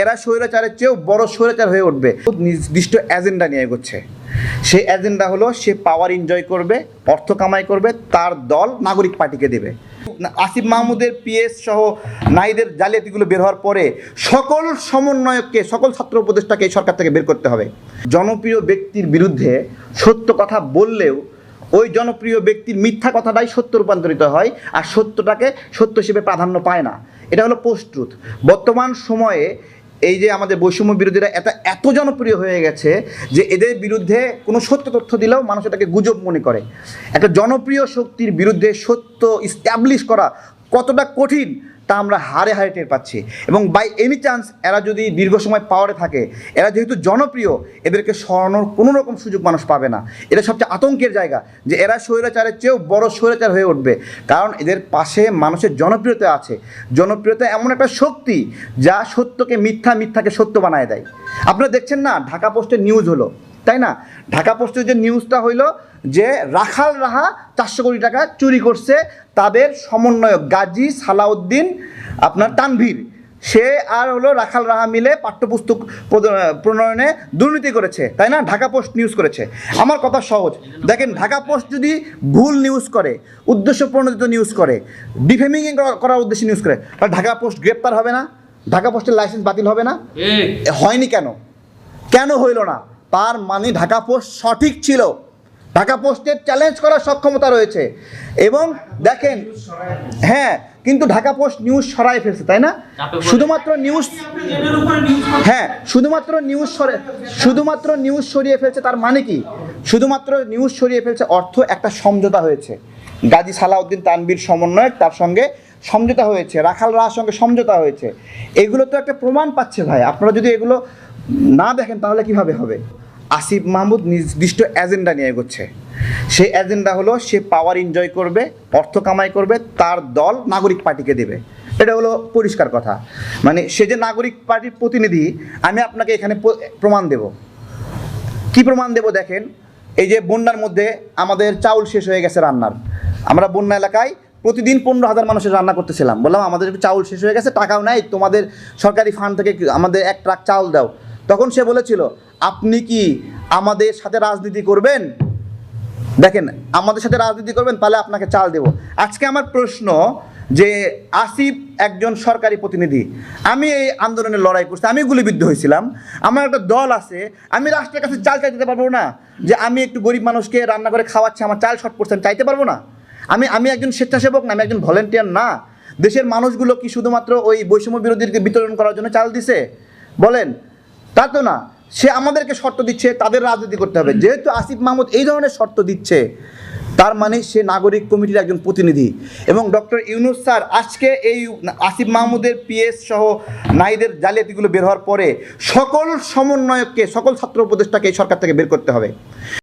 এরা স্বৈরাচারের চেয়েও বড় স্বৈরাচার হয়ে উঠবে। নির্দিষ্ট এজেন্ডা নিয়ে এগোচ্ছে। সেই এজেন্ডা হলো, সে পাওয়ার এনজয় করবে, অর্থ কামাই করবে, তার দল নাগরিক পার্টিকে দেবে। আসিফ মাহমুদের পিএস সহ নাইদের জালিয়াতিগুলো বের হওয়ার পরে সকল সমন্বয়ককে, সকল ছাত্র উপদেষ্টাকে এই সরকার থেকে বের করতে হবে। জনপ্রিয় ব্যক্তির বিরুদ্ধে সত্য কথা বললেও ওই জনপ্রিয় ব্যক্তির মিথ্যা কথাটাই সত্য রূপান্তরিত হয় আর সত্যটাকে সত্য হিসেবে প্রাধান্য পায় না। এটা হলো পোস্ট বর্তমান সময়ে এই যে আমাদের বৈষম্য বিরোধীরা এটা এত জনপ্রিয় হয়ে গেছে যে এদের বিরুদ্ধে কোনো সত্য তথ্য দিলেও মানুষ এটাকে গুজব মনে করে। একটা জনপ্রিয় শক্তির বিরুদ্ধে সত্য ইস্টাবলিশ করা কতটা কঠিন তা আমরা হারে হারে টের পাচ্ছি। এবং বাই এনি চান্স এরা যদি দীর্ঘ সময় পাওয়ারে থাকে, এরা যেহেতু জনপ্রিয়, এদেরকে সরানোর কোনো রকম সুযোগ মানুষ পাবে না। এটা সবচেয়ে আতঙ্কের জায়গা যে এরা স্বৈরাচারের চেয়েও বড় স্বৈরাচার হয়ে উঠবে। কারণ এদের পাশে মানুষের জনপ্রিয়তা আছে। জনপ্রিয়তা এমন একটা শক্তি যা সত্যকে মিথ্যা মিথ্যাকে সত্য বানায় দেয়। আপনারা দেখছেন না, ঢাকা পোস্টের নিউজ হলো। তাই না? ঢাকা পোস্টের যে নিউজটা হইল যে রাখাল রাহা চারশো কোটি টাকা চুরি করছে তাদের সমন্বয়ক গাজী সালাউদ্দিন আপনার তানভীর। সে আর হলো রাখাল রাহা মিলে পাঠ্যপুস্তক প্রণয়নে দুর্নীতি করেছে তাই না? ঢাকা পোস্ট নিউজ করেছে। আমার কথা সহজ। দেখেন ঢাকা পোস্ট যদি ভুল নিউজ করে উদ্দেশ্য প্রণোদিত নিউজ করে ডিফেমিং করার উদ্দেশ্যে নিউজ করে তাহলে ঢাকা পোস্ট গ্রেপ্তার হবে না? ঢাকা পোস্টের লাইসেন্স বাতিল হবে না? হয়নি কেন? কেন হইল না? তার মানে ঢাকা পোস্ট সঠিক ছিল। ঢাকা পোস্টের চ্যালেঞ্জ করার সক্ষমতা রয়েছে। এবং দেখেন হ্যাঁ কিন্তু ঢাকা পোস্ট নিউজ সরাই ফেলছে তাই না? শুধুমাত্র নিউজ হ্যাঁ শুধুমাত্র নিউজ সরে শুধুমাত্র নিউজ সরিয়ে ফেলছে তার মানে কি? শুধুমাত্র নিউজ সরিয়ে ফেলছে অর্থ একটা সমঝোতা হয়েছে। গাজী সালাউদ্দিন তানবীর সমন্বয়ক তার সঙ্গে সমঝোতা হয়েছে। রাখাল রাহার সঙ্গে সমঝোতা হয়েছে। এগুলো তো একটা প্রমাণ পাচ্ছে ভাই। আপনারা যদি এগুলো না দেখেন তাহলে কীভাবে হবে? আসিফ মাহমুদ নির্দিষ্ট এজেন্ডা নিয়ে এগোচ্ছে। সেই এজেন্ডা হলো, সে পাওয়ার এনজয় করবে, অর্থ কামাই করবে, তার দল নাগরিক পার্টিকে দেবে। এটা হলো পরিষ্কার কথা। মানে সে যে নাগরিক পার্টির প্রতিনিধি, আমি আপনাকে এখানে প্রমাণ দেব। কি প্রমাণ দেব দেখেন? এই যে বন্যার মধ্যে আমাদের চাউল শেষ হয়ে গেছে রান্নার। আমরা বন্যা এলাকায় প্রতিদিন পনেরো হাজার মানুষের রান্না করতেছিলাম। বললাম, আমাদের চাউল শেষ হয়ে গেছে, টাকাও নাই, তোমাদের সরকারি ফান্ড থেকে আমাদের এক ট্রাক চাউল দাও। তখন সে বলেছিল, আপনি কি আমাদের সাথে রাজনীতি করবেন? দেখেন, আমাদের সাথে রাজনীতি করবেন, তাহলে আপনাকে চাল দেব। আজকে আমার প্রশ্ন যে আসিফ একজন সরকারি প্রতিনিধি, আমি এই আন্দোলনে লড়াই করছি, আমি গুলিবিদ্ধ হয়েছিলাম, আমার একটা দল আছে, আমি রাষ্ট্রের কাছে চাল চাইতে পারব না, যে আমি একটু গরিব মানুষকে রান্না করে খাওয়াচ্ছি, আমার চাল শর্ট পড়ছে আমি চাইতে পারব না। আমি আমি একজন স্বেচ্ছাসেবক না, আমি একজন ভলেন্টিয়ার না। দেশের মানুষগুলো কি শুধুমাত্র ওই বৈষম্য বিরোধীকে বিতরণ করার জন্য চাল দিছে? বলেন তা তো না। সে আমাদেরকে শর্ত দিচ্ছে তাদের রাজনীতি করতে হবে। যেহেতু আসিফ মাহমুদ এই ধরনের শর্ত দিচ্ছে তার মানে সে নাগরিক কমিটির একজন প্রতিনিধি। এবং ডক্টর ইউনুস স্যার আজকে এই আসিফ মাহমুদের পিএস সহ নাইদের জালিয়াতিগুলো বের হওয়ার পরে সকল সমন্বয়ককে সকল ছাত্র উপদেষ্টাকে এই সরকার থেকে বের করতে হবে।